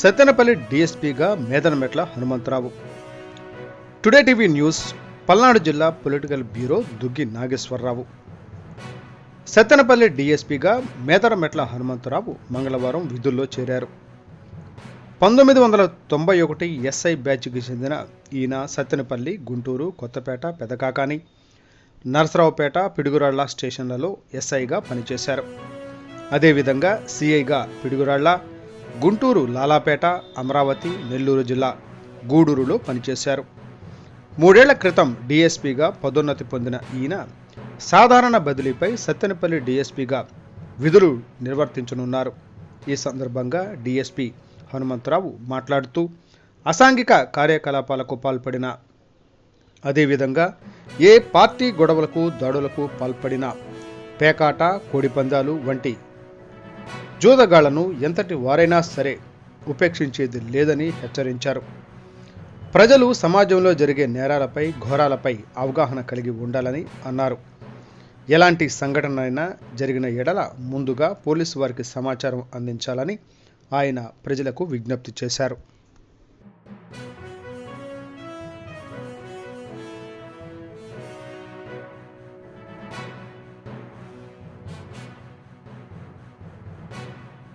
Sattenapalli డీఎస్పీగా Medanametla Hanumantharao. Today TV news Palnadu జిల్లా political bureau Duggi Nageswararao. Sattenapalli డీఎస్పీగా మేదరమెట్ల హనుమంతరావు మంగళవారం విధుల్లో చేరారు. పంతొమ్మిది వందల తొంభై ఒకటి ఎస్ఐ బ్యాచ్కి చెందిన ఈయన సత్తెనపల్లి గుంటూరు కొత్తపేట పెదకాకాని నరసరావుపేట పిడుగురాళ్ళ స్టేషన్లలో ఎస్ఐగా పనిచేశారు. అదేవిధంగా సిఐగా పిడుగురాళ్ళ గుంటూరు లాలాపేట అమరావతి నెల్లూరు జిల్లా గూడూరులో పనిచేశారు. మూడేళ్ళ క్రితం డీఎస్పీగా పదోన్నతి పొందిన ఈయన సాధారణ బదిలీపై సత్తెనపల్లి డీఎస్పీగా విధులు నిర్వర్తించనున్నారు. ఈ సందర్భంగా డీఎస్పీ హనుమంతరావు మాట్లాడుతూ అసాంఘిక కార్యకలాపాలకు పాల్పడిన అదేవిధంగా ఏ పార్టీ గొడవలకు దాడులకు పాల్పడిన పేకాట కోడిపందాలు వంటి జూదగాళ్ళను ఎంతటి వారైనా సరే ఉపేక్షించేది లేదని హెచ్చరించారు. ప్రజలు సమాజంలో జరిగే నేరాలపై ఘోరాలపై అవగాహన కలిగి ఉండాలని అన్నారు. ఎలాంటి సంఘటన అయినా జరిగిన ఎడల ముందుగా పోలీసు వారికి సమాచారం అందించాలని ఆయన ప్రజలకు విజ్ఞప్తి చేశారు.